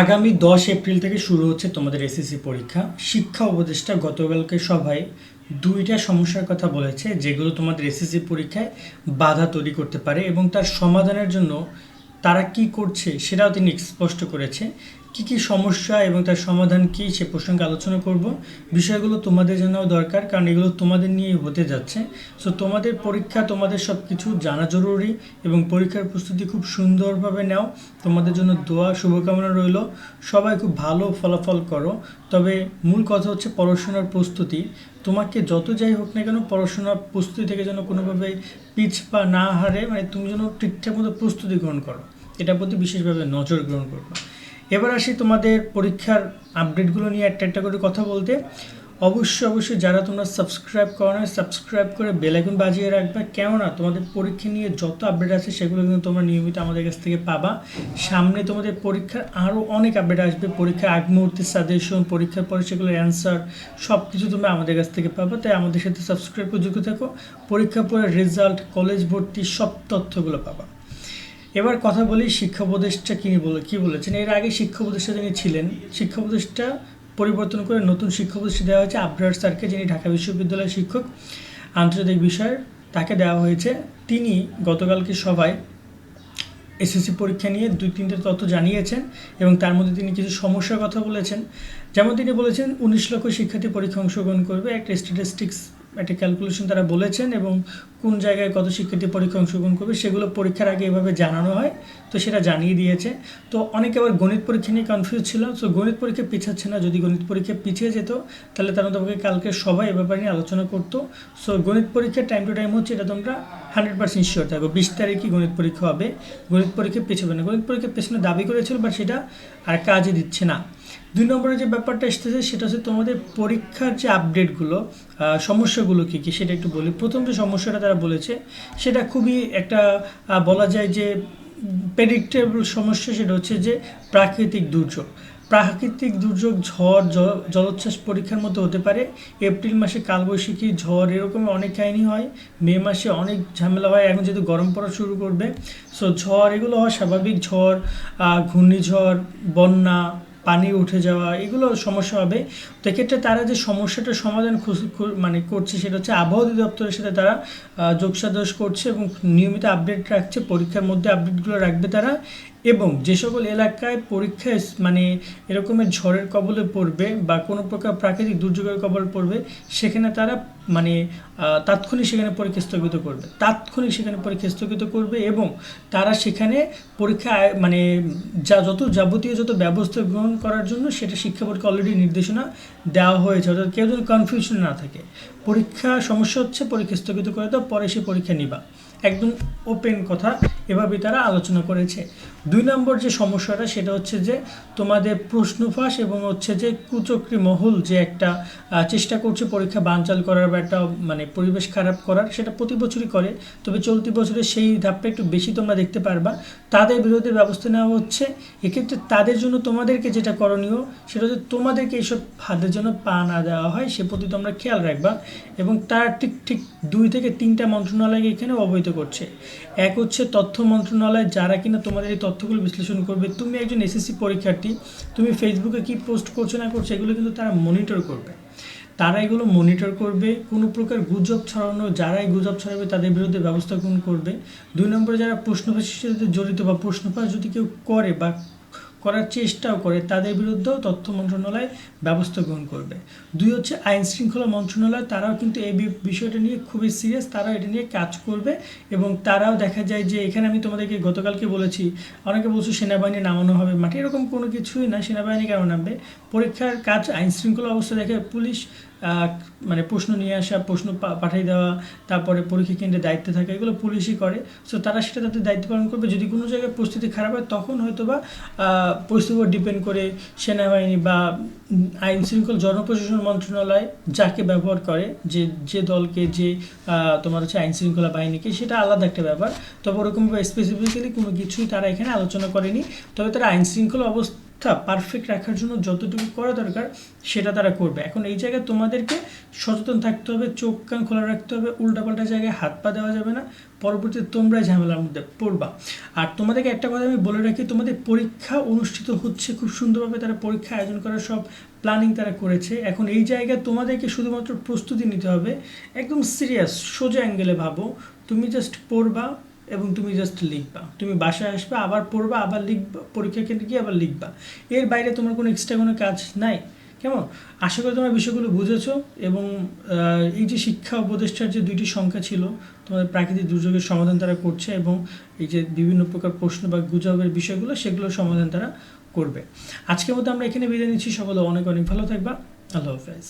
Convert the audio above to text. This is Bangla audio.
আগামী দশ এপ্রিল থেকে শুরু হচ্ছে তোমাদের এসএসসি পরীক্ষা। শিক্ষা উপদেষ্টা গতকালকে সভায় দুইটা সমস্যার কথা বলেছে, যেগুলো তোমাদের এসএসসি পরীক্ষায় বাধা তৈরি করতে পারে এবং তার সমাধানের জন্য তারা কি করছে সেটাও তিনি স্পষ্ট করেছে। কি কি সমস্যা এবং তার সমাধান কি সে প্রসঙ্গে আলোচনা করব। বিষয়গুলো তোমাদের জানাও দরকার, কারণ এগুলো তোমাদের নিয়েই হতে যাচ্ছে। সো তোমাদের পরীক্ষা, তোমাদের সব কিছু জানা জরুরি এবং পরীক্ষার প্রস্তুতি খুব সুন্দরভাবে নাও। তোমাদের জন্য দোয়া, শুভকামনা রইল। সবাই খুব ভালো ফলাফল করো। তবে মূল কথা হচ্ছে পড়াশোনার প্রস্তুতি। তোমাকে যত যাই হোক না কেন পড়াশোনার প্রস্তুতি থেকে যেন কোনোভাবে পিছ পা না হারে মানে তুমি যেন ঠিকঠাক মতো প্রস্তুতি গ্রহণ করো। এটার প্রতি বিশেষভাবে নজর গ্রহণ করব এবার আসি তোমাদের পরীক্ষার আপডেটগুলো নিয়ে একটা একটা করে কথা বলতে। অবশ্যই অবশ্যই যারা তোমরা সাবস্ক্রাইব করো না সাবস্ক্রাইব করে বেলাইকন বাজিয়ে রাখবে। কেননা তোমাদের পরীক্ষা নিয়ে যত আপডেট আছে সেগুলো কিন্তু তোমরা নিয়মিত আমাদের কাছ থেকে পাবা। সামনে তোমাদের পরীক্ষার আরও অনেক আপডেট আসবে। পরীক্ষার আগ মুহূর্তে সাজেশন পরীক্ষার পরে সেগুলোর অ্যান্সার সব কিছু তোমরা আমাদের কাছ থেকে পাবা। তাই আমাদের সাথে সাবস্ক্রাইব করে যুক্ত থাকো। পরীক্ষার পরে রেজাল্ট কলেজ ভর্তি সব তথ্যগুলো পাবা। এবার কথা বলি শিক্ষা উপদেষ্টা কি বলে, কি বলেছেন? এর আগে শিক্ষা উপদেষ্টা যিনি ছিলেন, শিক্ষা উপদেষ্টা পরিবর্তন করে নতুন শিক্ষা উপদেষ্টা দেওয়া হয়েছে আবরার স্যারকে, যিনি ঢাকা বিশ্ববিদ্যালয়ের শিক্ষক। আন্তর্জাতিক বিষয়ের তাকে দেওয়া হয়েছে। তিনি গতকালকে সভায় এসএসসি পরীক্ষা নিয়ে দুই তিনটে তথ্য জানিয়েছেন এবং তার মধ্যে তিনি কিছু সমস্যার কথা বলেছেন। যেমন তিনি বলেছেন, উনিশ লক্ষ শিক্ষার্থী পরীক্ষা অংশগ্রহণ করবে, একটা স্ট্যাটিস্টিক্স একটা ক্যালকুলেশন তারা বলেছেন এবং কোন জায়গায় কত শিক্ষার্থী পরীক্ষা অংশগ্রহণ করবে সেগুলো পরীক্ষার আগে এভাবে জানানো হয়, তো সেটা জানিয়ে দিয়েছে। তো অনেকে আবার গণিত পরীক্ষা নিয়ে কনফিউজ ছিল সো গণিত পরীক্ষা পিছাচ্ছে না, যদি গণিত পরীক্ষা পিছিয়ে যেত, তাহলে তারা তোমাকে কালকে সবাই এ ব্যাপারে নিয়ে আলোচনা করতো। সো গণিত পরীক্ষার টাইম টু টাইম হচ্ছে এটা তোমরা হান্ড্রেড পার্সেন্ট শিওর থাকো, বিশ তারিখে গণিত পরীক্ষা হবে। গণিত পরীক্ষা পিছবে না, গণিত পরীক্ষা পেছনে দাবি করেছিল বাট সেটা আর কাজে দিচ্ছে না। দুই নম্বরে যে ব্যাপারটা এসেছে, সেটা হচ্ছে তোমাদের পরীক্ষার যে আপডেটগুলো সমস্যাগুলো কী কী সেটা একটু বলি। প্রথম যে সমস্যাটা তারা বলেছে, সেটা খুবই একটা বলা যায় যে প্রেডিক্টেবল সমস্যা সেটা হচ্ছে যে প্রাকৃতিক দুর্যোগ। প্রাকৃতিক দুর্যোগ, ঝড় জলোচ্ছ্বাস পরীক্ষার মতো হতে পারে। এপ্রিল মাসে কালবৈশাখী, ঝড় এরকম অনেক কাহিনী হয়। মে মাসে অনেক ঝামেলা হয়। এখন যেহেতু গরম পড়া শুরু করবে সো ঝড় এগুলো হয় স্বাভাবিক। ঝড় ঘূর্ণিঝড়, বন্যা পানি উঠে যাওয়া, এগুলো সমস্যা হবে। তো এক্ষেত্রে তারা যে সমস্যাটার সমাধান মানে করছে সেটা হচ্ছে আবহাওয়া অধিদপ্তরের সাথে তারা যোগসাদোষ করছে এবং নিয়মিত আপডেট রাখছে, পরীক্ষার মধ্যে আপডেটগুলো রাখবে তারা এবং যে সকল এলাকায় পরীক্ষায় মানে এরকমের ঝড়ের কবলে পড়বে বা কোনো প্রকার প্রাকৃতিক দুর্যোগের কবলে পড়বে, সেখানে তারা মানে তাৎক্ষণিক সেখানে পরীক্ষা স্থগিত করবে। তাৎক্ষণিক সেখানে পরীক্ষা স্থগিত করবে এবং তারা সেখানে পরীক্ষা মানে যা যত যাবতীয় যত ব্যবস্থা গ্রহণ করার জন্য সেটা শিক্ষা বোর্ডকে অলরেডি নির্দেশনা দেওয়া হয়েছে। অর্থাৎ কেউ যেন কনফিউশন না থাকে। পরীক্ষা সমস্যা হচ্ছে, পরীক্ষা স্থগিত করে দাও, পরে সে পরীক্ষা নিবা। একদম ওপেন কথা এভাবে তারা আলোচনা করেছে। দুই নম্বর যে সমস্যাটা সেটা হচ্ছে যে তোমাদের প্রশ্ন ফাঁস এবং হচ্ছে যে কুচক্রি মহল যে একটা চেষ্টা করছে পরীক্ষা বানচাল করার বা একটা মানে পরিবেশ খারাপ করার, সেটা প্রতি বছরই করে। তবে চলতি বছরে সেই ধাপটা একটু বেশি তোমরা দেখতে পারবা। তাদের বিরুদ্ধে ব্যবস্থা নেওয়া হচ্ছে। এক্ষেত্রে তাদের জন্য তোমাদেরকে যেটা করণীয়, সেটা হচ্ছে তোমাদেরকে এইসব ফাঁদের জন্য পা না দেওয়া হয়, সে প্রতি তোমরা খেয়াল রাখবা। এবং তার ঠিক ঠিক দুই থেকে তিনটা মন্ত্রণালয়কে এখানে অবহিত করছে। এক হচ্ছে তথ্য মন্ত্রণালয়, যারা কিনা তোমাদের এই তথ্যগুলো বিশ্লেষণ করবে। তুমি একজন এসএসসি পরীক্ষার্থী, তুমি ফেসবুকে কি পোস্ট করছ না করছ এগুলো কিন্তু তারা মনিটর করবে। তারা এগুলো মনিটর করবে, কোনো প্রকার গুজব ছড়ানো, যারাই গুজব ছড়াবে তাদের বিরুদ্ধে ব্যবস্থা গ্রহণ করবে। দুই নম্বরে যারা প্রশ্নফাঁসের সাথে জড়িত বা প্রশ্নফাঁস যদি কেউ করে বা করার চেষ্টাও করে, তাদের বিরুদ্ধেও তথ্য মন্ত্রণালয় ব্যবস্থা গ্রহণ করবে। দুই হচ্ছে আইন শৃঙ্খলা মন্ত্রণালয়, তারাও কিন্তু এই বিষয়টা নিয়ে খুবই সিরিয়াস তারাও এটা নিয়ে কাজ করবে এবং তারাও দেখা যায় যে, এখানে আমি তোমাদেরকে গতকালকে বলেছি, অনেকে বলছো সেনাবাহিনী নামানো হবে মাঠে, এরকম কোনো কিছুই না, সেনাবাহিনী কেন নামবে? পরীক্ষার কাজ আইন শৃঙ্খলা অবস্থা দেখে পুলিশ মানে প্রশ্ন নিয়ে আসা, প্রশ্ন পাঠিয়ে দেওয়া, তারপরে পরীক্ষা কেন্দ্রে দায়িত্বে থাকা, এগুলো পুলিশই করে। সো তারা সেটা তাদের দায়িত্ব পালন করবে। যদি কোনো জায়গায় পরিস্থিতি খারাপ হয়, তখন হয়তো বা পরিস্থিতির উপর ডিপেন্ড করে সেনাবাহিনী বা আইন শৃঙ্খল জনপ্রশাসন মন্ত্রণালয় যাকে ব্যবহার করে, যে যে দলকে, যে তোমার হচ্ছে আইন শৃঙ্খলা বাহিনীকে, সেটা আলাদা একটা ব্যাপার। তবে ওরকমভাবে স্পেসিফিক্যালি কোনো কিছুই তারা এখানে আলোচনা করেনি। তবে তারা আইন শৃঙ্খলা অবস্থা পরীক্ষা পারফেক্ট রাখার জন্য যতটুকু করা দরকার, সেটা তারা করবে। এখন এই জায়গায় তোমাদেরকে সচেতন থাকতে হবে, চোখ কান খোলা রাখতে হবে, উল্টাপাল্টা জায়গায় হাত পা দেওয়া যাবে না, পরবর্তীতে তোমরা ঝামেলার মধ্যে পড়বা। আর তোমাদেরকে একটা কথা আমি বলে রাখি, তোমাদের পরীক্ষা অনুষ্ঠিত হচ্ছে খুব সুন্দরভাবে, তারা পরীক্ষা আয়োজন করার সব প্ল্যানিং তারা করেছে। এখন এই জায়গায় তোমাদেরকে শুধুমাত্র প্রস্তুতি নিতে হবে, একদম সিরিয়াস সোজা অ্যাঙ্গেলে ভাবো, তুমি জাস্ট পড়বা এবং তুমি জাস্ট লিখবা। তুমি বাসায় আসবে, আবার পড়বা, আবার লিখবা, পরীক্ষা কেন্দ্রে গিয়ে আবার লিখবা। এর বাইরে তোমার কোনো এক্সট্রা কোনো কাজ নাই। কেমন? আশা করি তোমরা বিষয়গুলো বুঝেছ এবং এই যে শিক্ষা উপদেষ্টার যে দুইটি সংখ্যা ছিল, তোমাদের প্রাকৃতিক দুর্যোগের সমাধান তারা করছে এবং এই যে বিভিন্ন প্রকার প্রশ্ন বা গুজবের বিষয়গুলো সেগুলোর সমাধান তারা করবে। আজকের মতো আমরা এখানে বিদায় নিচ্ছি। সকলে অনেক অনেক ভালো থাকবা। আল্লাহ হাফেজ।